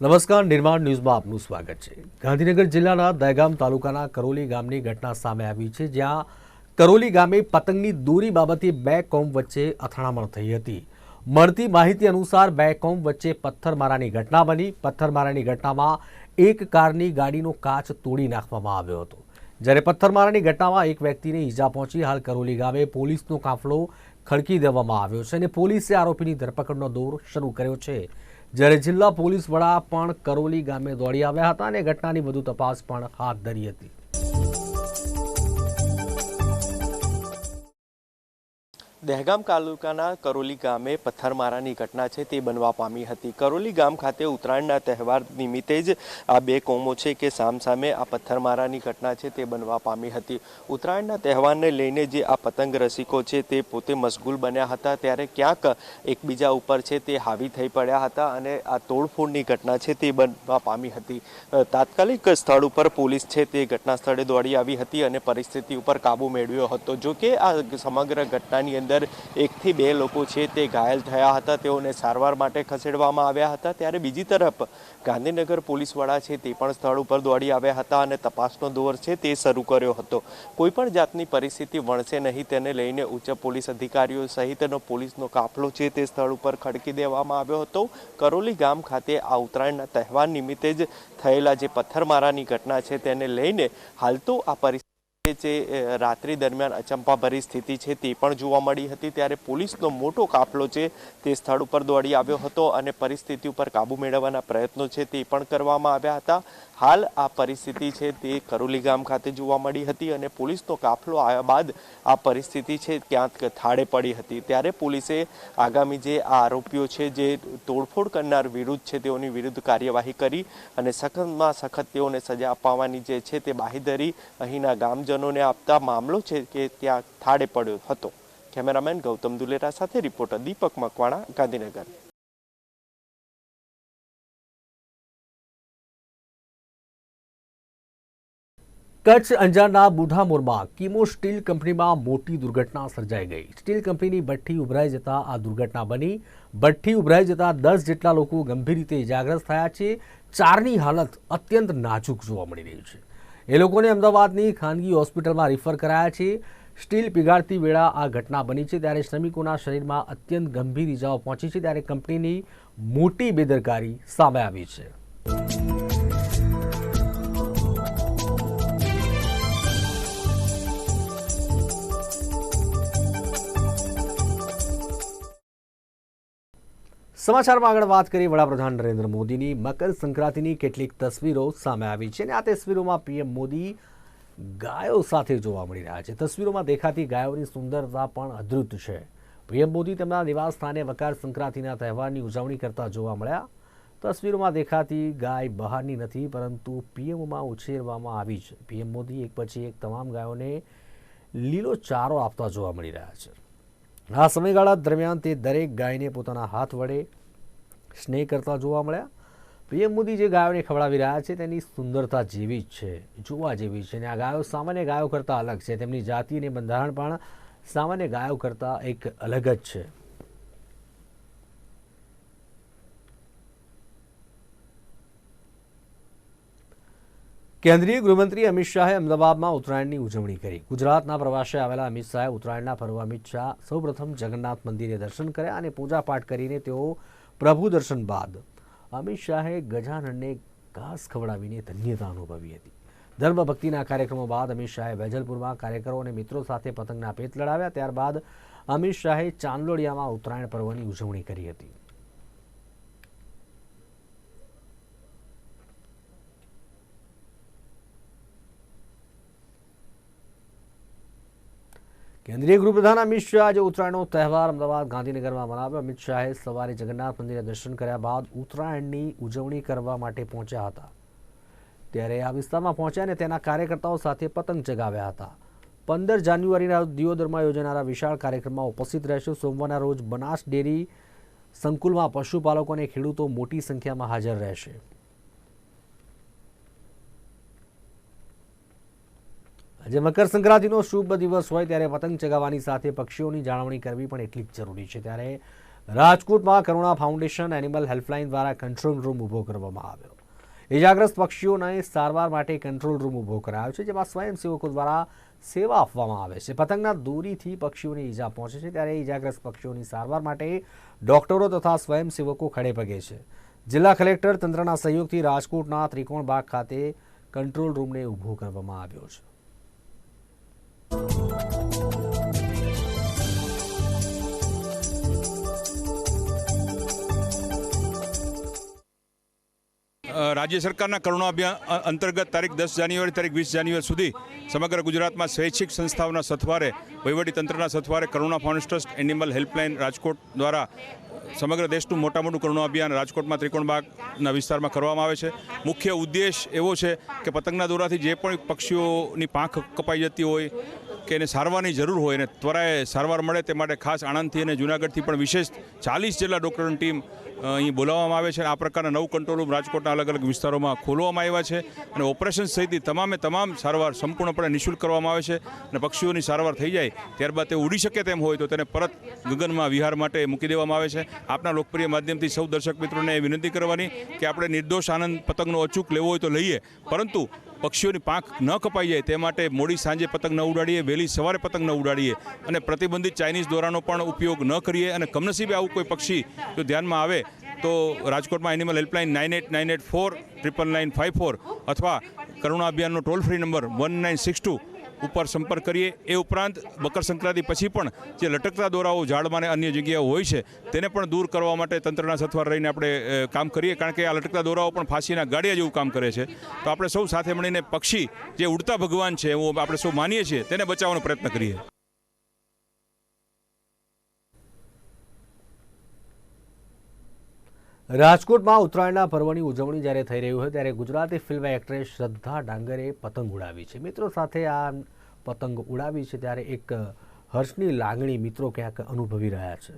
નમસ્કાર, નિર્માણ ન્યૂઝમાં આપનું સ્વાગત છે. ગાંધીનગર જિલ્લાના દહેગામ તાલુકાના કરોલી ગામની ઘટના સામે આવી છે, જ્યાં કરોલી ગામે પતંગની દોરી બાબતે બે કોમ વચ્ચે અથડામણ થઈ હતી. મળતી માહિતી અનુસાર બે કોમ વચ્ચે પથ્થરમારાની ઘટના બની. પથ્થરમારાની ઘટનામાં એક કારની ગાડીનો કાચ તોડી નાખવામાં આવ્યો હતો. જ્યારે પથ્થરમારાની ઘટનામાં એક વ્યક્તિને ઈજા પહોંચી, હાલ કરોલી ગામે પોલીસનો કાફલો ખડકી દેવામાં આવ્યો છે અને પોલીસે આરોપીની ધરપકડનો દોર શરૂ કર્યો છે. જ્યારે જિલ્લા પોલીસ વડા પણ કરોલી ગામે દોડી આવ્યા હતા અને ઘટનાની વધુ તપાસ પણ હાથ ધરી હતી. દહેગામ તાલુકાના કરોલી ગામે પથ્થરમારાની ઘટના છે, તે બનવા પામી હતી. કરોલી ગામ ખાતે ઉત્તરાયણના તહેવાર નિમિત્તે જ આ બે કોમો છે કે સામસામે આ પથ્થરમારાની ઘટના છે, તે બનવા પામી હતી. ઉત્તરાયણના તહેવારને લઈને જે આ પતંગ રસિકો છે, તે પોતે મશગુલ બન્યા હતા. ત્યારે ક્યાંક એકબીજા ઉપર છે, તે હાવી થઈ પડ્યા હતા અને આ તોડફોડની ઘટના છે, તે બનવા પામી હતી. તાત્કાલિક સ્થળ ઉપર પોલીસ છે, તે ઘટના સ્થળે દોડી આવી હતી અને પરિસ્થિતિ ઉપર કાબુ મેળવ્યો હતો. જો કે આ સમગ્ર ઘટનાની અંદર એકથી બે લોકો છે તે ઘાયલ થયા હતા. તેઓને સારવાર માટે ખસેડવામાં આવ્યા હતા. ત્યારે બીજી તરફ ગાંધીનગર પોલીસ વડા છે તે પણ સ્થળ ઉપર દોડી આવ્યા હતા અને તપાસનો દોર છે તે શરૂ કર્યો હતો. કોઈપણ જાતની પરિસ્થિતિ વણશે નહીં તેને લઈને ઉચ્ચ પોલીસ અધિકારીઓ સહિતનો પોલીસનો કાફલો છે તે સ્થળ ઉપર ખડકી દેવામાં આવ્યો હતો. કરોલી ગામ ખાતે આ ઉત્તરાયણના તહેવાર નિમિત્તે જ થયેલા જે પથ્થરમારાની ઘટના છે તેને લઈને હાલ તો આ પરિસ્થિતિ જે રાત્રિ દરમિયાન અચંપાભરી સ્થિતિ છે તે પણ જોવા મળી હતી. ત્યારે પોલીસનો મોટો કાફલો છે તે સ્થળ ઉપર દોડી આવ્યો હતો અને પરિસ્થિતિ ઉપર કાબુ મેળવવાના પ્રયત્નો છે તે પણ કરવામાં આવ્યા હતા. હાલ આ પરિસ્થિતિ છે તે કરોલી ગામ ખાતે જોવા મળી હતી અને પોલીસનો કાફલો આવ્યા બાદ આ પરિસ્થિતિ છે ક્યાંક થાળે પડી હતી. ત્યારે પોલીસે આગામી જે આ આરોપીઓ છે જે તોડફોડ કરનાર વિરુદ્ધ છે તેઓની વિરુદ્ધ કાર્યવાહી કરી અને સખતમાં સખત તેઓને સજા અપાવવાની જે છે તે બાહીધરી અહીંના ગામજનોને આપતા મામલો છે કે ત્યાં થાળે પડ્યો હતો. કેમેરામેન ગૌતમ દુલેરા સાથે રિપોર્ટર દીપક મકવાણા, ગાંધીનગર. કચ્છ અંજારના બુઢામોરમાં કિમો સ્ટીલ કંપનીમાં મોટી દુર્ઘટના સર્જાઈ ગઈ. સ્ટીલ કંપનીની ભઠ્ઠી ઉભરાઈ જતા આ દુર્ઘટના બની. ભઠ્ઠી ઉભરાઈ જતા દસ જેટલા લોકો ગંભીર રીતે ઇજાગ્રસ્ત થયા છે. ચારની હાલત અત્યંત નાજુક જોવા મળી રહી છે. એ લોકોને અમદાવાદની ખાનગી હોસ્પિટલમાં રિફર કરાયા છે. સ્ટીલ પીગાડતી વેળા આ ઘટના બની છે ત્યારે શ્રમિકોના શરીરમાં અત્યંત ગંભીર ઇજાઓ પહોંચી છે ત્યારે કંપનીની મોટી બેદરકારી સામે આવી છે. સમાચારમાં આગળ વાત કરીએ વડાપ્રધાન નરેન્દ્ર મોદીની. મકર સંક્રાંતિની કેટલીક તસવીરો સામે આવી છે અને આ તસવીરોમાં પીએમ મોદી ગાયો સાથે જોવા મળી રહ્યા છે. તસવીરોમાં દેખાતી ગાયોની સુંદરતા પણ અદ્ભુત છે. પીએમ મોદી તેમના નિવાસ સ્થાને મકર સંક્રાંતિના તહેવારની ઉજવણી કરતા જોવા મળ્યા. તસવીરોમાં દેખાતી ગાય બહારની નથી, પરંતુ પીએમમાં ઉછેરવામાં આવી છે. પીએમ મોદી એક પછી એક તમામ ગાયોને લીલો ચારો આપતા જોવા મળી રહ્યા છે. આ સમયગાળા દરમિયાન તે દરેક ગાયને પોતાના હાથ વડે સ્નેહ કરતા જોવા મળ્યા. પીએમ મોદી જે ગાયોને ખવડાવી રહ્યા છે તેની સુંદરતા જેવી જ છે, જોવા જેવી છે. અને આ ગાયો સામાન્ય ગાયો કરતાં અલગ છે. તેમની જાતિ અને બંધારણ પણ સામાન્ય ગાયો કરતાં એક અલગ જ છે. કેન્દ્રીય ગૃહમંત્રી અમિત શાહે અમદાવાદમાં ઉત્તરાયણની ઉજવણી કરી. ગુજરાતના પ્રવાસે આવેલા અમિત શાહે ઉત્તરાયણના પર્વ અમિત શાહ સૌપ્રથમ જગન્નાથ મંદિરે દર્શન કર્યા અને પૂજાપાઠ કરીને તેઓ પ્રભુ દર્શન બાદ અમિત શાહે ગજાનનને ઘાસ ખવડાવીને ધન્યતા અનુભવી હતી. ધર્મ ભક્તિના કાર્યક્રમો બાદ અમિત શાહે વેજલપુરમાં કાર્યકરો અને મિત્રો સાથે પતંગના પેચ લડાવ્યા. ત્યારબાદ અમિત શાહે ચાંદલોડિયામાં ઉત્તરાયણ પર્વની ઉજવણી કરી હતી. કેન્દ્રીય ગૃહપ્રધાન અમિત શાહ આજે ઉત્તરાયણનો તહેવાર અમદાવાદ ગાંધીનગરમાં મનાવ્યો. અમિત શાહે સવારે જગન્નાથ મંદિરે દર્શન કર્યા બાદ ઉત્તરાયણની ઉજવણી કરવા માટે પહોંચ્યા હતા. ત્યારે આ વિસ્તારમાં પહોંચ્યા અને તેના કાર્યકર્તાઓ સાથે પતંગ ચગાવ્યા હતા. પંદર જાન્યુઆરીના દિયોદરમાં યોજાનારા વિશાળ કાર્યક્રમમાં ઉપસ્થિત રહેશે. સોમવારના રોજ બનાસ ડેરી સંકુલમાં પશુપાલકો અને ખેડૂતો મોટી સંખ્યામાં હાજર રહેશે. આજે મકર સંક્રાંતિનો શુભ દિવસ હોય ત્યારે પતંગ ચગાવવાની સાથે પક્ષીઓની જાળવણી કરવી પણ એટલી જ જરૂરી છે. ત્યારે રાજકોટમાં કરુણા ફાઉન્ડેશન એનિમલ હેલ્પલાઇન દ્વારા કંટ્રોલ રૂમ ઊભો કરવામાં આવ્યો. ઇજાગ્રસ્ત પક્ષીઓને સારવાર માટે કંટ્રોલ રૂમ ઊભો કરાયો છે, જેમાં સ્વયંસેવકો દ્વારા સેવા આપવામાં આવે છે. પતંગના દોરીથી પક્ષીઓને ઈજા પહોંચે છે, ત્યારે ઇજાગ્રસ્ત પક્ષીઓની સારવાર માટે ડોક્ટરો તથા સ્વયંસેવકો ખડે પગે છે. જિલ્લા કલેક્ટર તંત્રના સહયોગથી રાજકોટના ત્રિકોણબાગ ખાતે કંટ્રોલ રૂમને ઊભો કરવામાં આવ્યો છે. you રાજ્ય સરકારના કરુણા અભિયાન અંતર્ગત તારીખ દસ જાન્યુઆરી, તારીખ વીસ જાન્યુઆરી સુધી સમગ્ર ગુજરાતમાં સ્વૈચ્છિક સંસ્થાઓના સથવારે વહીવટી તંત્રના સથવારે Karuna found trust, animal helpline Rajkot દ્વારા સમગ્ર દેશનું મોટા મોટું કરુણા અભિયાન રાજકોટમાં ત્રિકોણબાગના વિસ્તારમાં કરવામાં આવે છે. મુખ્ય ઉદ્દેશ એવો છે કે પતંગના દોરાથી જે પણ પક્ષીઓની પાંખ કપાઈ જતી હોય, કે એને સારવારની જરૂર હોય અને ત્વરાએ સારવાર મળે તે માટે ખાસ આણંદથી અને જૂનાગઢથી પણ વિશેષ ચાલીસ જેટલા ડૉક્ટરોની ટીમ અહીં બોલાવવામાં આવે છે આ પ્રકારના નવ કંટ્રોલ રૂમ રાજકોટના અલગ અલગ વિસ્તારોમાં ખોલવામાં આવ્યા છે અને ઓપરેશન સહિતની તમામે તમામ સારવાર સંપૂર્ણપણે નિઃશુલ્ક કરવામાં આવે છે અને પક્ષીઓની સારવાર થઈ જાય ત્યારબાદ તે ઉડી શકે તેમ હોય તો તેને પરત ગગનમાં વિહાર માટે મૂકી દેવામાં આવે છે. આપના લોકપ્રિય માધ્યમથી સૌ દર્શક મિત્રોને વિનંતી કરવાની કે આપણે નિર્દોષ આનંદ પતંગનો અચૂક લેવો હોય તો લઈએ. પરંતુ પક્ષીઓની પાંખ ન કપાઈ જાય તે માટે મોડી સાંજે પતંગ ન ઉડાડીએ, વહેલી સવારે પતંગ ન ઉડાડીએ અને પ્રતિબંધિત ચાઇનીઝ દોરાનો પણ ઉપયોગ ન કરીએ અને કમનસીબે આવું કોઈ પક્ષી જો ધ્યાનમાં આવે તો રાજકોટમાં animal helpline nine eight nine eight four triple nine five four અથવા કરુણા અભિયાનનો toll free number one nine six two ઉપર સંપર્ક કરીએ, એ ઉપરાંત મકર સંક્રાંતિ પછી પણ જે લટકતા દોરાઓ ઝાડમાં અને અન્ય જગ્યાઓ હોય છે, તેને પણ દૂર કરવા માટે તંત્રના સથવાર રહીને આપણે કામ કરીએ, કારણ કે આ લટકતા દોરાઓ પણ ફાંસીના ગાડિયા જેવું કામ કરે છે. તો આપણે સૌ સાથે મળીને પક્ષી જે ઉડતા ભગવાન છે, એવું આપણે સૌ માનીએ છીએ, તેને બચાવવાનો પ્રયત્ન કરીએ. રાજકોટમાં ઉત્તરાયણના પર્વની ઉજવણી જ્યારે થઈ રહી હોય ત્યારે ગુજરાતી ફિલ્મ એક્ટ્રેસ શ્રદ્ધા ડાંગરે પતંગ ઉડાવી છે. મિત્રો સાથે આ પતંગ ઉડાવી છે ત્યારે એક હર્ષની લાગણી મિત્રો ક્યાંક અનુભવી રહ્યા છે.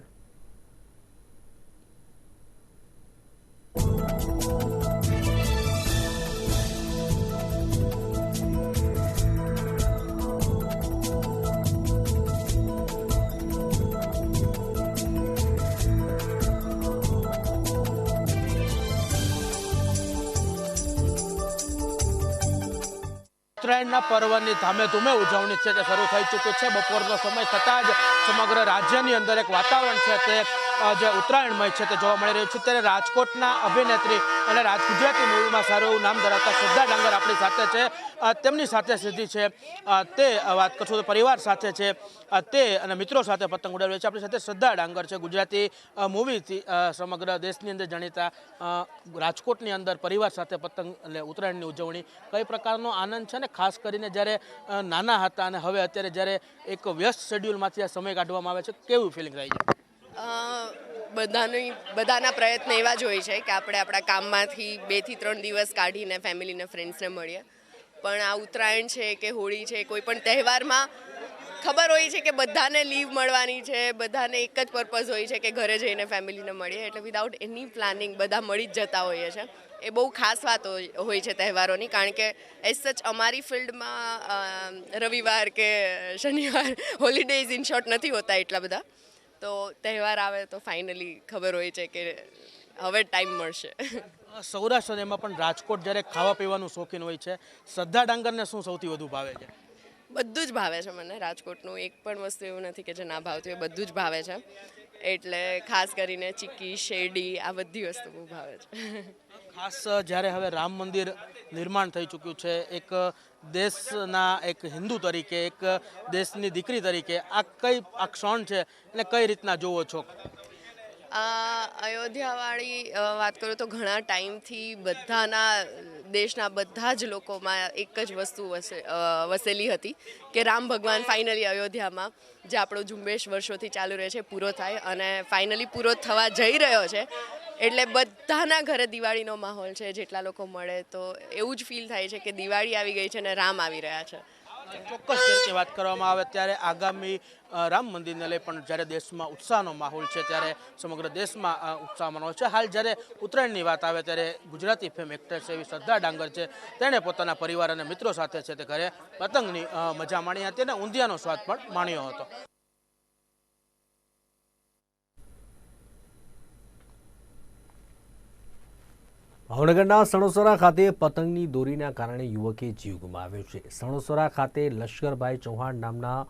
ઉત્તરાયણના પર્વની ધામે ધૂમે ઉજવણી છે તે શરૂ થઈ ચૂકી છે. બપોરનો સમય થતાં જ સમગ્ર રાજ્યની અંદર એક વાતાવરણ છે તે જે ઉત્તરાયણમય છે તે જોવા મળી રહ્યું છે. ત્યારે રાજકોટના અભિનેત્રી અને રાજ ગુજરાતી મૂવીમાં સારું એવું નામ ધરાવતા શ્રદ્ધા ડાંગર આપણી સાથે છે. તેમની સાથે સીધી છે. તે વાત કરશું તો પરિવાર સાથે છે. તે અને મિત્રો સાથે પતંગ ઉડાવી છે. આપણી સાથે શ્રદ્ધા ડાંગર છે, ગુજરાતી મૂવીથી સમગ્ર દેશની અંદર જાણીતા રાજકોટની અંદર પરિવાર સાથે પતંગ એટલે ઉત્તરાયણની ઉજવણી કઈ પ્રકારનો આનંદ છે ને ખાસ કરીને જ્યારે નાના હતા અને હવે અત્યારે જ્યારે એક વ્યસ્ત શેડ્યુલમાંથી આ સમય કાઢવામાં આવે છે, કેવું ફિલિંગ થાય છે? બધાની, બધાના પ્રયત્ન એવા જ હોય છે કે આપણે આપણા કામમાંથી બેથી ત્રણ દિવસ કાઢીને ફેમિલીને ફ્રેન્ડ્સને મળીએ. પણ આ ઉત્તરાયણ છે કે હોળી છે, કોઈ પણ તહેવારમાં ખબર હોય છે કે બધાને લીવ મળવાની છે, બધાને એક જ પર્પઝ હોય છે કે ઘરે જઈને ફેમિલીને મળીએ. એટલે વિદાઉટ એની પ્લાનિંગ બધા મળી જ જતા હોઈએ છે. એ બહુ ખાસ વાત હોય હોય છે તહેવારોની, કારણ કે એઝ સચ અમારી ફિલ્ડમાં રવિવાર કે શનિવાર હોલિડેઝ ઇન શોર્ટ નથી હોતા એટલા બધા. તો તહેવાર આવે તો ફાઇનલી ખબર હોય છે કે હવે ટાઈમ મળશે. સૌરાષ્ટ્ર એમાં પણ રાજકોટ જ્યારે ખાવા પીવાનું શોખીન હોય છે શ્રદ્ધા ડાંગરને શું સૌથી વધુ ભાવે છે? બધું જ ભાવે છે મને રાજકોટનું. એક પણ વસ્તુ એવું નથી કે જે ના ભાવતું એ બધું જ ભાવે છે. એટલે ખાસ કરીને ચીક્કી શેરડી આ બધી વસ્તુ બહુ ભાવે છે. ખાસ જ્યારે હવે રામ મંદિર નિર્માણ થઈ ચૂક્યું છે એક દેશના એક હિન્દુ તરીકે, એક દેશની દીકરી તરીકે આ કઈ આ ક્ષણ છે અને કઈ રીતના જોવો છો? અયોધ્યાવાળી વાત કરું તો ઘણા ટાઈમથી બધાના, દેશના બધા જ લોકોમાં એક જ વસ્તુ વસે વસેલી હતી કે રામ ભગવાન ફાઇનલી અયોધ્યામાં, જે આપણો ઝુંબેશ વર્ષોથી ચાલુ રહે છે, પૂરો થાય અને ફાઇનલી પૂરો થવા જઈ રહ્યો છે. એટલે બધાના ઘરે દિવાળીનો માહોલ છે, જેટલા લોકો મળે તો એવું જ ફીલ થાય છે કે દિવાળી આવી ગઈ છે અને રામ આવી રહ્યા છે. ચોક્કસ ચર્ચે વાત કરવામાં આવે ત્યારે આગામી રામ મંદિરને લઈ પણ જ્યારે દેશમાં ઉત્સાહનો માહોલ છે, ત્યારે સમગ્ર દેશમાં ઉત્સાહ માહોલ છે. હાલ જ્યારે ઉત્તરાયણની વાત આવે ત્યારે ગુજરાતી ફિલ્મ એક્ટ્રેસ એવી શ્રદ્ધા ડાંગર છે. તેણે પોતાના પરિવાર અને મિત્રો સાથે છે તે ઘરે પતંગની મજા માણી હતી અને ઊંધિયાનો સ્વાદ પણ માણ્યો હતો. ભાવનગરના સણોસરા ખાતે પતંગની દોરીના કારણે યુવકે જીવ ગુમાવ્યો છે. સણોસરા ખાતે લશ્કરભાઈ ચૌહાણ નામના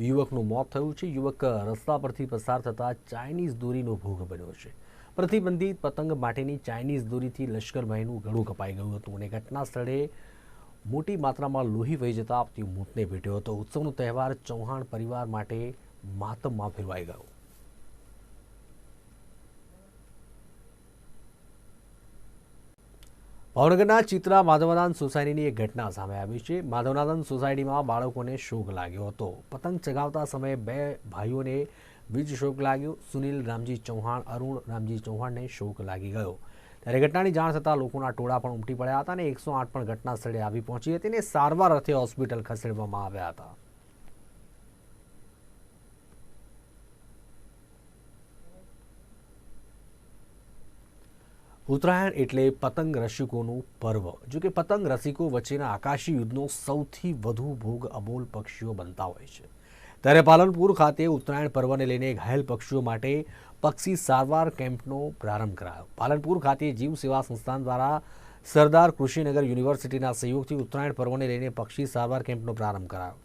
યુવકનું મોત થયું છે. યુવક રસ્તા પરથી પસાર થતા ચાઇનીઝ દોરીનો ભોગ બન્યો છે. પ્રતિબંધિત પતંગ માટેની ચાઇનીઝ દોરીથી લશ્કરભાઈનું ગળું કપાઈ ગયું હતું અને ઘટના સ્થળે મોટી માત્રામાં લોહી વહી જતા આપતી મોતને ભેટ્યો હતો. ઉત્સવનો તહેવાર ચૌહાણ પરિવાર માટે માતમમાં ફેરવાઈ ગયો. ભાવનગરના ચિત્રા માધવનાથન સોસાયટીની એક ઘટના સામે આવી છે. માધવનાથન સોસાયટીમાં બાળકોને શોક લાગ્યો હતો. પતંગ ચગાવતા સમયે બે ભાઈઓને વીજ શોક લાગ્યો. સુનિલ રામજી ચૌહાણ, અરુણ રામજી ચૌહાણને શોક લાગી ગયો. ત્યારે ઘટનાની જાણ થતાં લોકોના ટોળા પણ ઉમટી પડ્યા હતા અને એકસો આઠ પણ ઘટના સ્થળે આવી પહોંચી હતી અને સારવાર અર્થે હોસ્પિટલ ખસેડવામાં આવ્યા હતા. ઉત્તરાયણ એટલે પતંગ રસિકોનું પર્વ જો કે પતંગ રસિકો વચ્ચેના આકાશી યુદ્ધનો સૌથી વધુ ભોગ અબોલ પક્ષીઓ બનતા હોય છે. ત્યારે પાલનપુર ખાતે ઉત્તરાયણ પર્વને લઈને ઘાયલ પક્ષીઓ માટે પક્ષી સારવાર કેમ્પનો પ્રારંભ કરાયો. પાલનપુર ખાતે જીવ સેવા સંસ્થાન દ્વારા સરદાર કૃષિનગર યુનિવર્સિટીના સહયોગથી ઉત્તરાયણ પર્વને લઈને પક્ષી સારવાર કેમ્પનો પ્રારંભ કરાયો.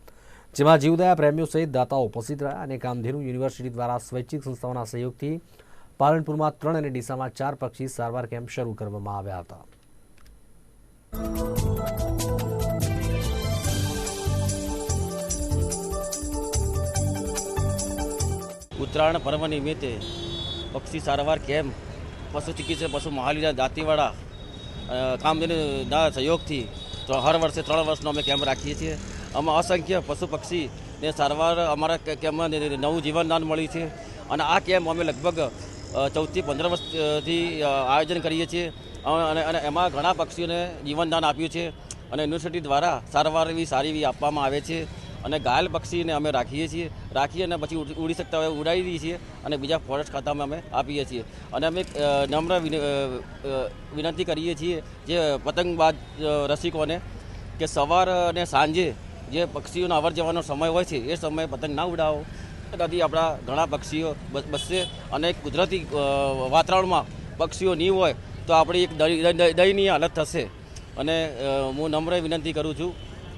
જેમાં જીવદયા પ્રેમીઓ સહિત દાતાઓ ઉપસ્થિત રહ્યા અને કામધેનુ યુનિવર્સિટી દ્વારા સ્વૈચ્છિક સંસ્થાઓના સહયોગથી પાલનપુરમાં ત્રણ અને ડીસામાં ચાર પક્ષી સારવાર કેમ્પ શરૂ કરવામાં આવ્યા હતા. ઉત્તરાયણ પર્વ નિમિત્તે પક્ષી સારવાર કેમ્પ, પશુ ચિકિત્સક, પશુ મહાલીના દાંતીવાડા કામધેનુના સહયોગથી હર વર્ષે ત્રણ વર્ષનો અમે કેમ્પ રાખીએ છીએ. આમાં અસંખ્ય પશુ પક્ષીને સારવાર અમારા કેમ્પમાં નવું જીવનદાન મળ્યું છે. અને આ કેમ્પ અમે લગભગ ચૌદથી પંદર વર્ષથી આયોજન કરીએ છીએ. અને અને એમાં ઘણા પક્ષીઓને જીવનદાન આપ્યું છે અને યુનિવર્સિટી દ્વારા સારવાર એવી સારી એવી આપવામાં આવે છે અને ઘાયલ પક્ષીને અમે રાખીએ છીએ. રાખી અને પછી ઉડી શકતા હોય ઉડાવી દઈએ છીએ અને બીજા ફોરેસ્ટ ખાતામાં અમે આપીએ છીએ. અને અમે નમ્ર વિનંતી કરીએ છીએ જે પતંગબાજ રસિકોને કે સવાર અને સાંજે જે પક્ષીઓનો અવર જવાનો સમય હોય છે, એ સમયે પતંગ ના ઉડાવો. ત્યાંથી આપણા ઘણા પક્ષીઓ બસશે અને કુદરતી વાતાવરણમાં પક્ષીઓ નહીં હોય તો આપણી એક દય- દય- દયનીય હાલત થશે. અને હું નમ્ર વિનંતી કરું છું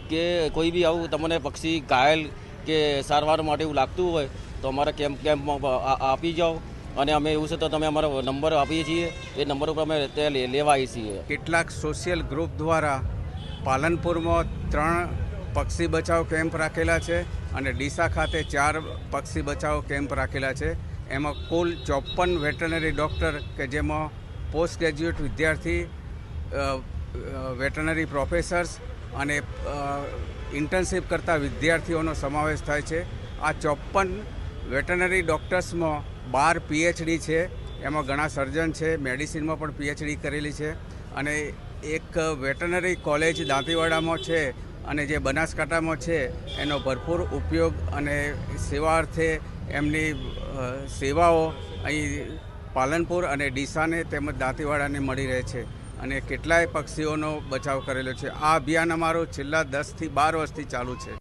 કે કોઈ બી આવું તમને પક્ષી ઘાયલ કે સારવાર માટે એવું લાગતું હોય તો અમારા કેમ્પ, કેમ્પમાં આપી જાઓ. અને અમે એવું છે તો તમે અમારો નંબર આપીએ છીએ. એ નંબર ઉપર અમે તે લેવા આવીએ છીએ. કેટલાક સોશિયલ ગ્રુપ દ્વારા પાલનપુરમાં ત્રણ પક્ષી બચાવ કેમ્પ રાખેલા છે. અને ડીસા ખાતે ચાર પક્ષી બચાવ કેમ્પ રાખેલા છે. એમાં કુલ ચોપન વેટરનરી ડૉક્ટર કે જેમાં પોસ્ટ ગ્રેજ્યુએટ વિદ્યાર્થી વેટરનરી પ્રોફેસર્સ અને ઇન્ટર્નશીપ કરતા વિદ્યાર્થીઓનો સમાવેશ થાય છે. આ ચોપન વેટરનરી ડૉક્ટર્સમાં બાર પીએચડી છે. એમાં ઘણા સર્જન છે, મેડિસિનમાં પણ પીએચડી કરેલી છે. અને એક વેટરનરી કોલેજ દાંતીવાડામાં છે. અને જે બનાસકાંઠામાં છે, એનો ભરપૂર ઉપયોગ અને સેવાર્થે એમની સેવાઓ અહીં પાલનપુર અને ડીસાને તેમજ દાંતીવાડાને મળી રહે છે અને કેટલાય પક્ષીઓનો બચાવ કરેલો છે. આ અભિયાન અમારું છેલ્લા દસથી બાર વર્ષથી ચાલુ છે.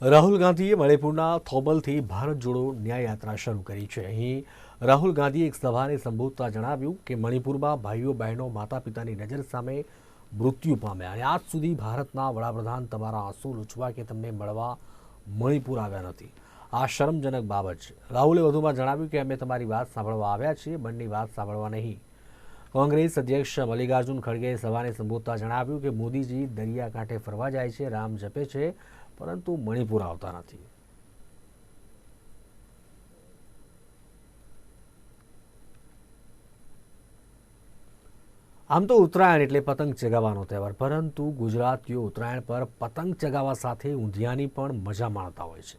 રાહુલ ગાંધીએ મણિપુરના થોબલથી ભારત જોડો ન્યાય યાત્રા શરૂ કરી છે. અહીં રાહુલ ગાંધીએ એક સભાને સંબોધતા જણાવ્યું કે મણિપુરમાં ભાઈઓ, બહેનો માતા પિતાની નજર સામે મૃત્યુ પામ્યા અને આજ સુધી ભારતના વડાપ્રધાન તમારા આંસુ લૂછવા કે તમને મળવા મણિપુર આવ્યા નથી. આ શરમજનક બાબત છે. રાહુલે વધુમાં જણાવ્યું કે અમે તમારી વાત સાંભળવા આવ્યા છીએ બંને વાત સાંભળવા નહીં. કોંગ્રેસ અધ્યક્ષ મલ્લિકાર્જુન ખડગેએ સભાને સંબોધતા જણાવ્યું કે મોદીજી દરિયાકાંઠે ફરવા જાય છે, રામ જપે છે, પરંતુ મણિપુર આવતા નથી. આમ તો ઉત્તરાયણ એટલે પતંગ ચગાવવાનો તહેવાર, પરંતુ ગુજરાતીઓ ઉત્તરાયણ પર પતંગ ચગાવવા સાથે ઊંધિયાની પણ મજા માણતા હોય છે.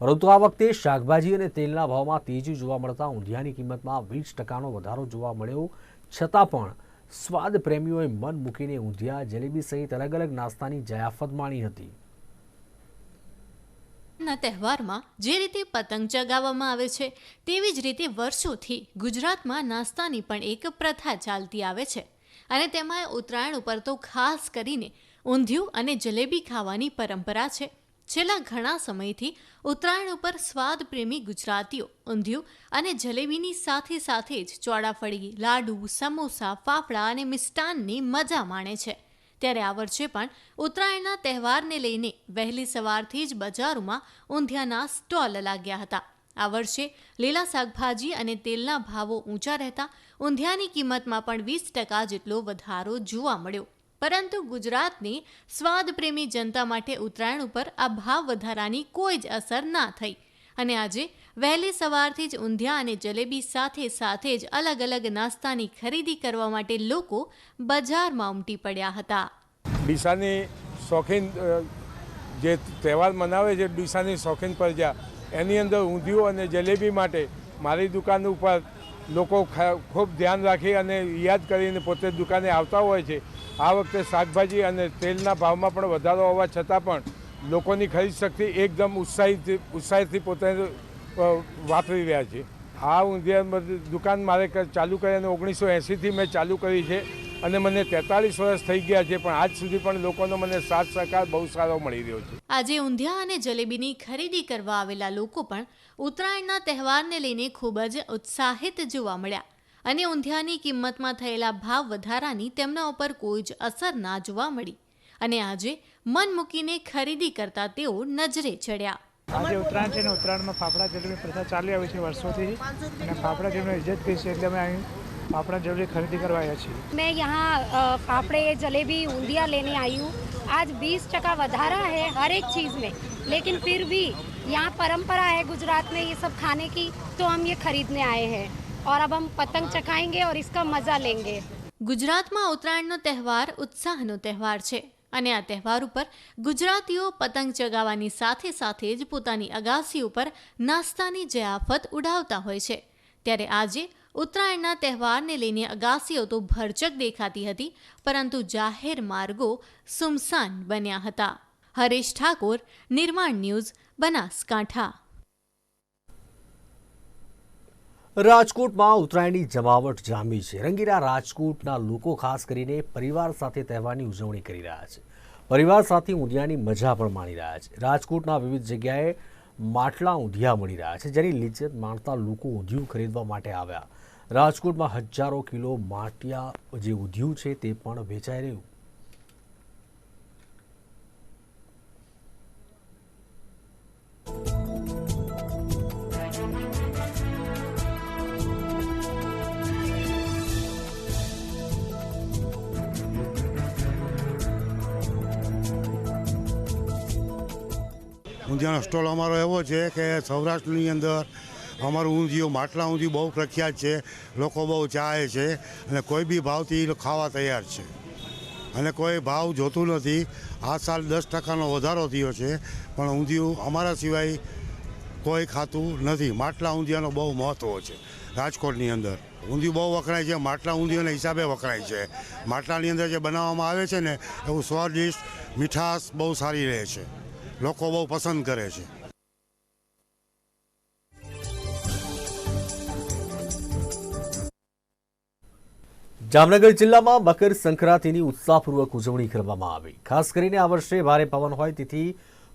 પરંતુ આ વખતે શાકભાજી અને તેલના ભાવમાં તેજી જોવા મળતા ઊંધિયાની કિંમતમાં વીસ ટકાનો વધારો જોવા મળ્યો. છતાં પણ સ્વાદ પ્રેમીઓએ મન મૂકીને ઊંધિયા, જલેબી સહિત અલગ અલગ નાસ્તાની જયાફત માણી હતી. તહેવારમાં જે રીતે પતંગ ચગાવવામાં આવે છે, તેવી જ રીતે વર્ષોથી ગુજરાતમાં નાસ્તાની પણ એક પ્રથા ચાલતી આવે છે. અને તેમાં ઉત્તરાયણ ઉપર તો ખાસ કરીને ઊંધિયું અને જલેબી ખાવાની પરંપરા છે. છેલ્લા ઘણા સમયથી ઉત્તરાયણ ઉપર સ્વાદ પ્રેમી ગુજરાતીઓ ઊંધિયું અને જલેબીની સાથે સાથે જ ચોળાફળી, લાડુ, સમોસા, ફાફડા અને મિષ્ટાનની મજા માણે છે. ત્યારે આ વર્ષે પણ ઉત્તરાયણના તહેવારને લઈને વહેલી સવારથી જ બજારોમાં ઊંધિયાના સ્ટોલ લાગ્યા હતા. આ વર્ષે લીલા શાકભાજી અને તેલના ભાવો ઊંચા રહેતા ઊંધિયાની કિંમતમાં પણ વીસ ટકા જેટલો વધારો જોવા મળ્યો. પરંતુ ગુજરાતની સ્વાદપ્રેમી જનતા માટે ઉત્તરાયણ ઉપર આ ભાવ વધારાની કોઈ જ અસર ના થઈ. અને આજે વહેલી સવારથી જ ઊંધિયા અને જલેબી સાથે સાથે જ અલગ અલગ નાસ્તાની ખરીદી કરવા માટે લોકો બજારમાં ઉમટી પડ્યા હતા. ડીસાની શોખીન જે તહેવાર મનાવે છે, ડીસાની શોખીન પ્રજા, એની અંદર ઊંધિયું અને જલેબી માટે મારી દુકાન ઉપર લોકો ખૂબ ધ્યાન રાખી અને યાદ કરીને પોતે દુકાને આવતા હોય છે. આ વખતે શાકભાજી અને તેલના ભાવમાં પણ વધારો હોવા છતાં પણ લોકોની ખરીદ શક્તિ એકદમ ઉત્સાહિત ઉત્સાહિતથી પોતે વાપરી રહ્યા છે. આ ઊંધિયા દુકાન મારે ચાલુ કરી અને ઓગણીસો એંસીથી મેં ચાલુ કરી છે. અને મને તેતાલીસ વર્ષ થઈ ગયા છે પણ આજ સુધી પણ લોકોનો મને સાથ સહકાર બહુ સારો મળી રહ્યો છે. આજે ઊંધિયા અને જલેબીની ખરીદી કરવા આવેલા લોકો પણ ઉત્તરાયણના તહેવારને લઈને ખૂબ જ ઉત્સાહિત જોવા મળ્યા. અને ઊંધિયાની કિંમતમાં થયેલા ભાવ વધારાની તેમના ઉપર કોઈ જ અસર ના જોવા મળી. અને આજે મન મૂકીને ખરીદી કરતા તેઓ નજરે ચડ્યા. આજે ઉત્તરાયણ છે ને ઉત્તરાયણમાં ફાફડા જલેબી પ્રથા ચાલી આવી છે વર્ષોથી. અને ફાફડા જલેબી ઇજ્જત કરી છે એટલે અમે અહીં ફાફડા જલેબી ખરીદી કરવા આવ્યા છીએ मैं यहाँ अ, फाफड़े जलेबी ऊंधिया लेने आई हूँ आज 20 टका वधारा है हर एक चीज़ में लेकिन फिर भी यहाँ परंपरा है गुजरात में ये सब खाने की तो हम ये खरीदने आए हैं और अब हम पतंग चखाएंगे और इसका मज़ा लेंगे ગુજરાતમાં ઉત્તરાયણનો તહેવાર ઉત્સાહનો તહેવાર છે અને આ તહેવાર ઉપર ગુજરાતીઓ પતંગ ચગાવવાની સાથે સાથે જ પોતાની અગાસી ઉપર નાસ્તાની જયાફત ઉડાવતા હોય છે ત્યારે આજે ઉત્તરાયણના તહેવારને લઈને અગાસીઓ તો ભરચક દેખાતી હતી, પરંતુ જાહેર માર્ગો સુમસાન બન્યા હતા. હરેશ ઠાકોર, નિર્માણ ન્યૂઝ, બનાસકાંઠા. રાજકોટમાં ઉત્તરાયણની જમાવટ જામી છે. રંગીલા રાજકોટના લોકો ખાસ કરીને પરિવાર સાથે તહેવારની ઉજવણી કરી રહ્યા છે. પરિવાર સાથે ઊંધિયાની મજા પણ માણી રહ્યા છે. રાજકોટના વિવિધ જગ્યાએ માટલા ઊંધિયા મળી રહ્યા છે, જેની લિજ્જત માણતા લોકો ઊંધિયું ખરીદવા માટે આવ્યા. રાજકોટમાં હજારો કિલો માટિયા જે ઉધ્યું છે તે પણ વેચાઈ રહ્યું. ઊંધિયાનો સ્ટોલ અમારો એવો છે કે સૌરાષ્ટ્રની અંદર અમારું ઊંધિયું, માટલા ઊંધિયું બહુ પ્રખ્યાત છે. લોકો બહુ ચાહે છે અને કોઈ બી ભાવથી ખાવા તૈયાર છે. અને કોઈ ભાવ જોતું નથી. આ સાલ દસ ટકાનો વધારો થયો છે. પણ ઊંધિયું અમારા સિવાય કોઈ ખાતું નથી. માટલા ઊંધિયાનો બહુ મહત્ત્વ છે રાજકોટની અંદર. ઊંધિયું બહુ વખણાય છે, માટલા ઊંધિયાના હિસાબે વખણાય છે. માટલાની અંદર જે બનાવવામાં આવે છે ને, એવું સ્વાદિષ્ટ મીઠાશ બહુ સારી રહે છે. લોકો બહુ પસંદ કરે છે. જામનગર જિલ્લામાં મકર સંક્રાંતિની ઉત્સાહપૂર્વક ઉજવણી કરવામાં આવી. ખાસ કરીને આ વર્ષે ભારે પવન હોય તેથી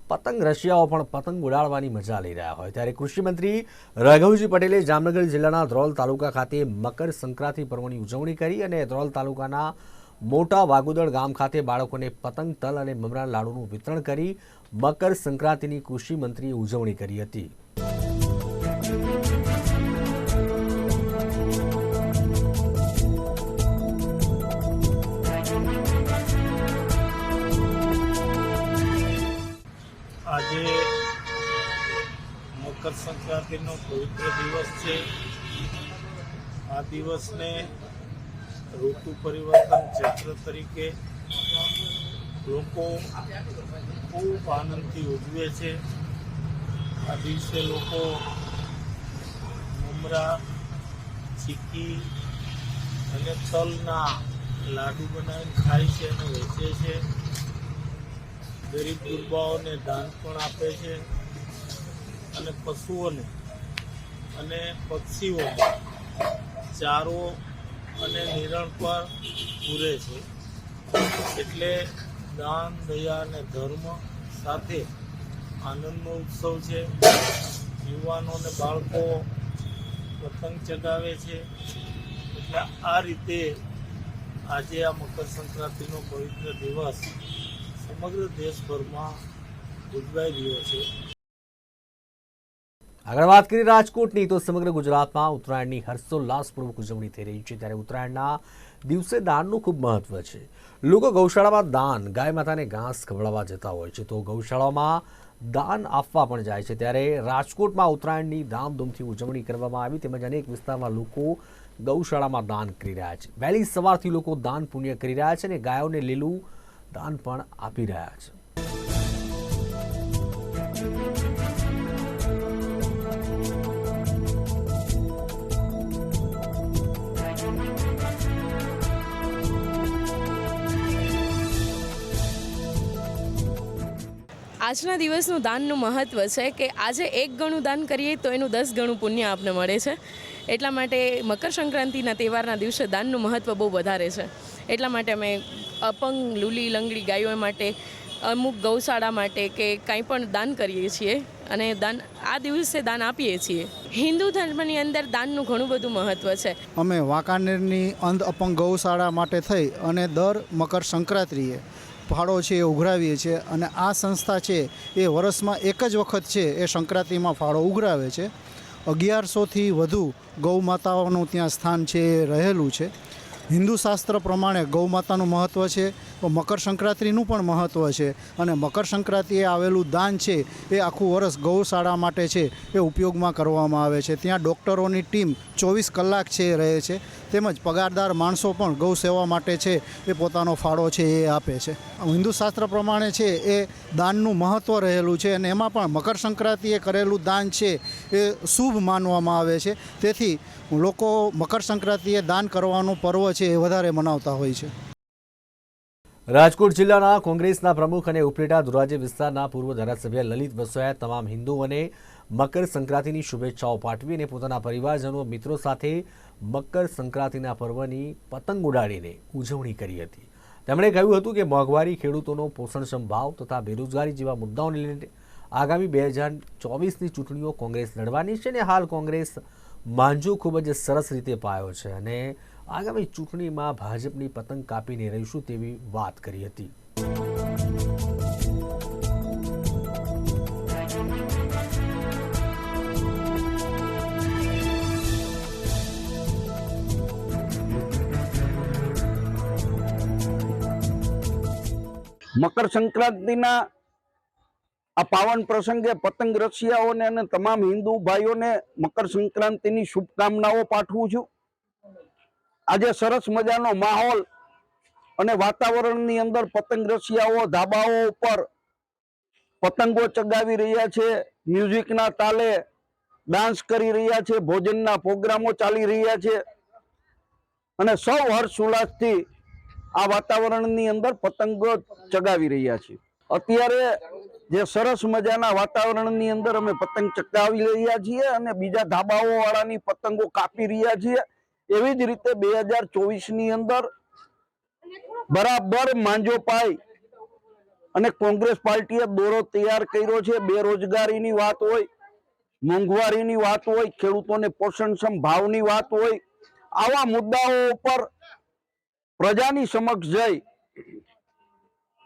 પતંગ રશિયાઓ પણ પતંગ ઉડાડવાની મજા લઈ રહ્યા હોય. ત્યારે કૃષિમંત્રી રાઘવજી પટેલે જામનગર જિલ્લાના ધ્રોલ તાલુકા ખાતે મકર સંક્રાંતિ પર્વની ઉજવણી કરી અને ધ્રોલ તાલુકાના મોટા વાગુદળ ગામ ખાતે બાળકોને પતંગ, તલ અને મમરા લાડુનું વિતરણ કરી મકર સંક્રાંતિની કૃષિમંત્રીએ ઉજવણી કરી હતી. આજે મકર સંક્રાંતિનો પવિત્ર દિવસ છે. આ દિવસને ઋતુ પરિવર્તન ચૈત્ર તરીકે લોકો ખૂબ આનંદથી ઉજવે છે. આ દિવસે લોકો મમરા, ચીકી અને તલના લાડુ બનાવીને ખાય છે અને વેચે છે. ગરીબ ગુરબાઓને દાન પણ આપે છે અને પશુઓને અને પક્ષીઓને ચારો અને નિરણ પર પૂરે છે. એટલે દાન, દયા અને ધર્મ સાથે આનંદનો ઉત્સવ છે. યુવાનો અને બાળકો પતંગ ચગાવે છે. એટલે આ રીતે આજે આ મકર સંક્રાંતિનો પવિત્ર દિવસ સમગ્ર દેશભરમાં આગળ વાત કરીએ રાજકોટની, તો સમગ્ર ગુજરાતમાં ઉત્તરાયણની હર્ષોલ્લાસપૂર્વક ઉજવણી થઈ રહી છે. ત્યારે ઉત્તરાયણના દિવસે દાનનું ખૂબ મહત્વ છે. લોકો ગૌશાળામાં દાન, ગાય માતાને ઘાસ ખવડાવવા જતા હોય છે. તો ગૌશાળામાં દાન આપવા પણ જાય છે. ત્યારે રાજકોટમાં ઉત્તરાયણની ધામધૂમથી ઉજવણી કરવામાં આવી, તેમજ અનેક વિસ્તારમાં લોકો ગૌશાળામાં દાન કરી રહ્યા છે. વહેલી સવારથી લોકો દાન પુણ્ય કરી રહ્યા છે અને ગાયોને લીલું દાન પણ આપી રહ્યા છે. આજના દિવસનું દાનનું મહત્ત્વ છે કે આજે એક ગણું દાન કરીએ તો એનું દસ ગણું પુણ્ય આપને મળે છે. એટલા માટે મકર સંક્રાંતિના તહેવારના દિવસે દાનનું મહત્ત્વ બહુ વધારે છે. એટલા માટે અમે અપંગ, લૂલી, લંગડી ગાયો માટે, અમુક ગૌશાળા માટે કે કાંઈ પણ દાન કરીએ છીએ અને દાન, આ દિવસે દાન આપીએ છીએ. હિન્દુ ધર્મની અંદર દાનનું ઘણું બધું મહત્ત્વ છે. અમે વાંકાનેરની અંધ અપંગ ગૌશાળા માટે થઈ અને દર મકર સંક્રાંતિએ ફાળો છે એ ઉઘરાવીએ છીએ અને આ સંસ્થા છે એ વર્ષમાં એક જ વખત છે એ સંક્રાંતિમાં ફાળો ઉઘરાવે છે. અગિયારસોથી વધુ ગૌ માતાઓનું ત્યાં સ્થાન છે એ રહેલું છે. હિન્દુ શાસ્ત્ર પ્રમાણે ગૌ માતાનું મહત્ત્વ છે. મકર સંક્રાંતિનું પણ મહત્ત્વ છે. અને મકર સંક્રાંતિએ આવેલું દાન છે, એ આખું વર્ષ ગૌશાળા માટે છે, એ ઉપયોગમાં કરવામાં આવે છે. ત્યાં ડૉક્ટરોની ટીમ ચોવીસ કલાક છે રહે છે. તેમજ પગારદાર માણસો પણ ગૌ સેવા માટે છે, એ પોતાનો ફાળો છે, એ આપે છે. હિન્દુ શાસ્ત્ર પ્રમાણે છે, એ દાનનું મહત્ત્વ રહેલું છે અને એમાં પણ મકર સંક્રાંતિએ કરેલું દાન છે, એ શુભ માનવામાં આવે છે. તેથી લોકો મકર સંક્રાંતિએ દાન કરવાનું પર્વ છે, એ વધારે મનાવતા હોય છે. રાજકોટ જિલ્લાના કોંગ્રેસના પ્રમુખ અને ઉપલેટા ધોરાજી વિસ્તારના પૂર્વ ધારાસભ્ય લલિત વસોયાએ તમામ હિન્દુઓને મકર સંક્રાંતિની શુભેચ્છાઓ પાઠવી અને પોતાના પરિવારજનો, મિત્રો સાથે મકર સંક્રાંતિના પર્વની પતંગ ઉડાડીને ઉજવણી કરી હતી. તેમણે કહ્યું હતું કે મોંઘવારી, ખેડૂતોનો પોષણક્ષમ ભાવ તથા બેરોજગારી જેવા મુદ્દાઓને લઈને આગામી બે હજાર ચોવીસની ચૂંટણીઓ કોંગ્રેસ લડવાની છે અને હાલ કોંગ્રેસ માંજુ ખૂબ જ સરસ રીતે પાયો છે અને આગામી ચૂંટણીમાં ભાજપની પતંગ કાપીને રહીશું તેવી વાત કરી હતી. મકર સંક્રાંતિના આ પાવન પ્રસંગે પતંગ રસિયાઓને અને તમામ હિન્દુ ભાઈઓને મકર સંક્રાંતિની શુભકામનાઓ પાઠવું છું. આજે સરસ મજાનો માહોલ અને વાતાવરણની અંદર પતંગ રસિયાઓ, ધાબાઓ ઉપર પતંગો ચગાવી રહ્યા છે, મ્યુઝિકના તાલે ડાન્સ કરી રહ્યા છે, ભોજનના પ્રોગ્રામો ચાલી રહ્યા છે અને સૌ હર્ષ ઉલ્લાસથી આ વાતાવરણની અંદર પતંગો ચગાવી રહ્યા છે અત્યારે જે સરસ મજાના વાતાવરણની અંદર અમે પતંગ ચગાવી રહ્યા છીએ અને બીજા ધાબાઓ વાળાની પતંગો કાપી રહ્યા છીએ. એવી જ રીતે બે હજાર ચોવીસની અંદર બરાબર માંજો પાય અને કોંગ્રેસ પાર્ટીએ દોરો તૈયાર કર્યો છે. બેરોજગારીની વાત હોય, મોંઘવારીની વાત હોય, ખેડૂતોને પોષણક્ષમ ભાવની વાત હોય, આવા મુદ્દાઓ ઉપર પ્રજાની સમક્ષ જઈ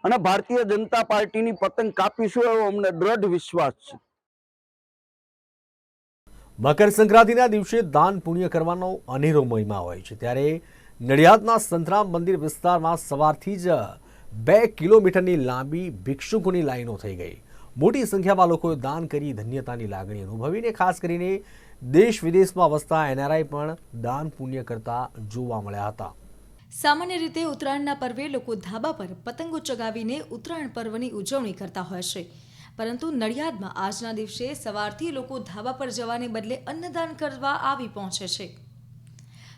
અને ભારતીય જનતા પાર્ટીની પતંગ કાપીશું એવો અમને દ્રઢ વિશ્વાસ છે. મકર સંક્રાંતિના દિવસે દાન પુણ્ય કરવાનો અનેરો મહિમા હોય છે. ત્યારે નડિયાદના સંતરામ મંદિર વિસ્તારમાં સવારથી જ બે કિલોમીટરની લાંબી ભિક્ષુકોની લાઈનો થઈ ગઈ. મોટી સંખ્યામાં લોકોએ દાન કરી ધન્યતાની લાગણી અનુભવીને ખાસ કરીને દેશ વિદેશમાં વસતા એનઆરઆઈ પણ દાન પુણ્ય કરતા જોવા મળ્યા હતા. સામાન્ય રીતે ઉત્તરાયણના પર્વે લોકો ધાબા પર પતંગો ચગાવીને ઉત્તરાયણ પર્વની ઉજવણી કરતા હોય છે. પરંતુ નડિયાદમાં આજના દિવસે સવારથી લોકો ધાબા પર જવાને બદલે અન્નદાન કરવા આવી પહોંચે છે.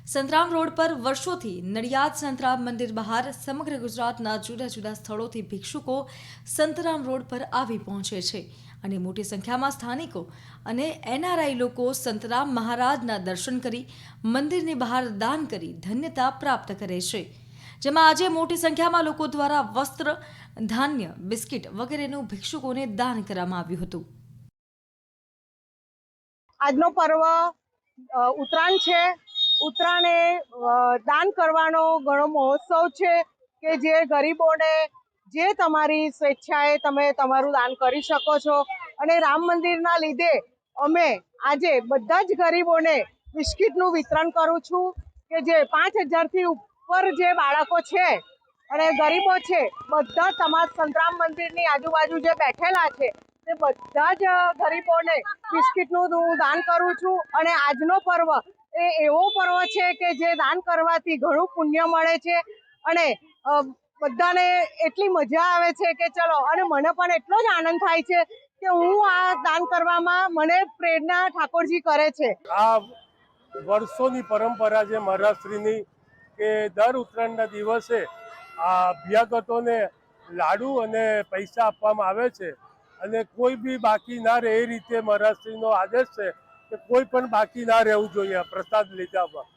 સંતરામ રોડ પર વર્ષોથી નડિયાદ સંતરામ મંદિર બહાર સમગ્ર ગુજરાતના જુદા જુદા સ્થળોથી ભિક્ષુકો સંતરામ રોડ પર આવી પહોંચે છે અને મોટી સંખ્યામાં સ્થાનિકો અને એનઆરઆઈ લોકો સંતરામ મહારાજના દર્શન કરી મંદિરની બહાર દાન કરી ધન્યતા પ્રાપ્ત કરે છે. જેમાં આજે મોટી સંખ્યામાં લોકો દ્વારા વસ્ત્ર, ધાન્ય, બિસ્કિટ વગેરેનું ભિક્ષુકોને દાન કરવામાં આવ્યું હતું. આજનો પર્વ ઉત્તરાયણ છે. ઉત્તરાયણ એ દાન કરવાનો ઘણો મહોત્સવ છે કે જે ગરીબોને જે તમારી સ્વેચ્છાએ તમે તમારું દાન કરી શકો છો. અને રામ મંદિરના લીધે અમે આજે બધા જ ગરીબોને બિસ્કિટનું વિતરણ કરું છું કે જે પાંચ હજારથી ઉપર જે બાળકો છે અને ગરીબો છે, બધા સમાજ સંતરામ મંદિરની આજુબાજુ જે બેઠેલા છે, તે બધા જ ગરીબોને બિસ્કિટનું હું દાન કરું છું અને આજનો પર્વ એ એવો પર્વ છે કે જે દાન કરવાથી ઘણું પુણ્ય મળે છે અને બધાને એટલી મજા આવે છે કે ચલો, અને મને પણ એટલો જ આનંદ થાય છે કે હું આ દાન કરવામાં મને પ્રેરણા ઠાકોરજી કરે છે. આ વર્ષોની પરંપરા છે મહારાષ્ટ્રીની કે દર ઉત્તરાયણના દિવસે આ અભ્યાગતોને લાડુ અને પૈસા આપવામાં આવે છે અને કોઈ બી બાકી ના રહે એ રીતે મહારાષ્ટ્રીનો આદેશ છે કે કોઈ પણ બાકી ના રહેવું જોઈએ પ્રસાદ લીધામાં.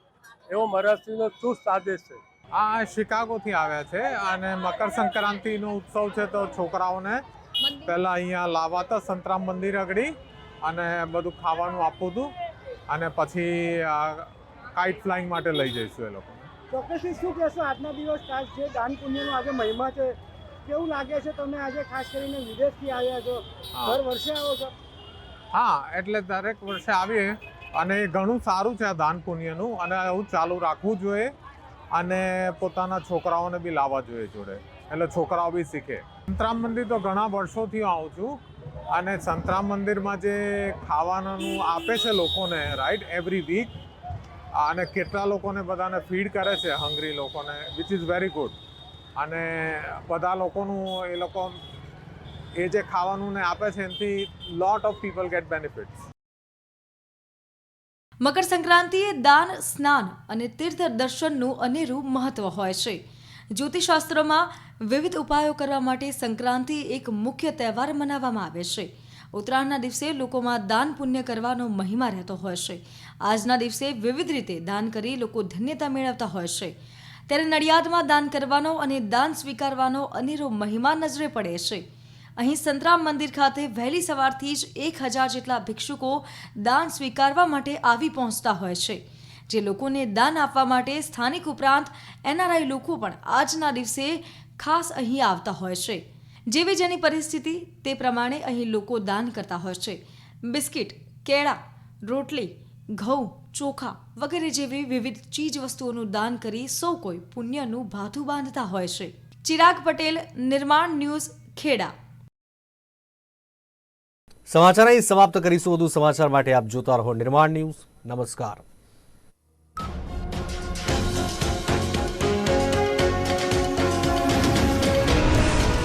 એવો મહારાષ્ટ્રીનો ચુસ્ત આદેશ છે. આ શિકાગોથી આવ્યા છે અને મકર સંક્રાંતિનો ઉત્સવ છે તો છોકરાઓને પહેલાં અહીંયા લાવવા હતા સંતરામ મંદિર આગળ અને બધું ખાવાનું આપવું હતું અને પછી કાઇટ ફ્લાઇંગ માટે લઈ જઈશું એ લોકો. ચોક્કસથી શું કહેશો? આજના દિવસ ખાસ છે દાન પુણ્યનો આજે મહિમા છે. કેવું લાગે છે તમે આજે ખાસ કરીને વિદેશથી આવ્યા છો? દર વર્ષે આવો છો? હા એટલે દરેક વર્ષે આવીએ અને એ ઘણું સારું છે આ દાન પુણ્યનું અને આવું ચાલુ રાખવું જોઈએ અને પોતાના છોકરાઓને બી લાવવા જોઈએ જોડે. એટલે છોકરાઓ બી શીખે. સંતરામ મંદિર તો ઘણા વર્ષોથી આવું છું અને સંતરામ મંદિરમાં જે ખાવાનું આપે છે લોકોને રાઈટ એવરી વીક અને કેટલા લોકોને બધાને ફીડ કરે છે હંગરી લોકોને વિચ ઇઝ વેરી ગુડ અને બધા લોકોનું એ લોકો એ જે ખાવાનું ને આપે છે એનાથી lot of people get benefits Makar સંક્રાંતિએ દાન, સ્નાન અને તીર્થ દર્શનનું અનેરું મહત્વ હોય છે. જ્યોતિષશાસ્ત્રમાં વિવિધ ઉપાયો કરવા માટે સંક્રાંતિ એક મુખ્ય તહેવાર મનાવવામાં આવે છે. ઉત્તરાયણના દિવસે લોકોમાં દાન પુણ્ય કરવાનો મહિમા રહેતો હોય છે. આજના દિવસે વિવિધ રીતે દાન કરી લોકો ધન્યતા મેળવતા હોય છે. ત્યારે નડિયાદમાં દાન કરવાનો અને દાન સ્વીકારવાનો અનેરો મહિમા નજરે પડે છે. અહીં સંતરામ મંદિર ખાતે વહેલી સવારથી જ એક હજાર જેટલા ભિક્ષુકો દાન સ્વીકારવા માટે આવી પહોંચતા હોય છે. જે લોકોને દાન આપવા માટે સ્થાનિક ઉપરાંત એનઆરઆઈ લોકો પણ આજના દિવસે ખાસ અહીં આવતા હોય છે. જેવી જેની પરિસ્થિતિ, તે પ્રમાણે અહીં લોકો દાન કરતા હોય છે. બિસ્કિટ, કેળા, રોટલી, ઘઉં, ચોખા વગેરે જેવી વિવિધ ચીજ વસ્તુઓનું દાન કરી સૌ કોઈ પુણ્યનું ભાથું બાંધતા હોય છે. ચિરાગ પટેલ, નિર્માણ ન્યૂઝ, ખેડા. સમાચાર અહીં સમાપ્ત કરીશું. વધુ સમાચાર માટે આપ જોતા રહો નિર્માણ ન્યૂઝ. નમસ્કાર.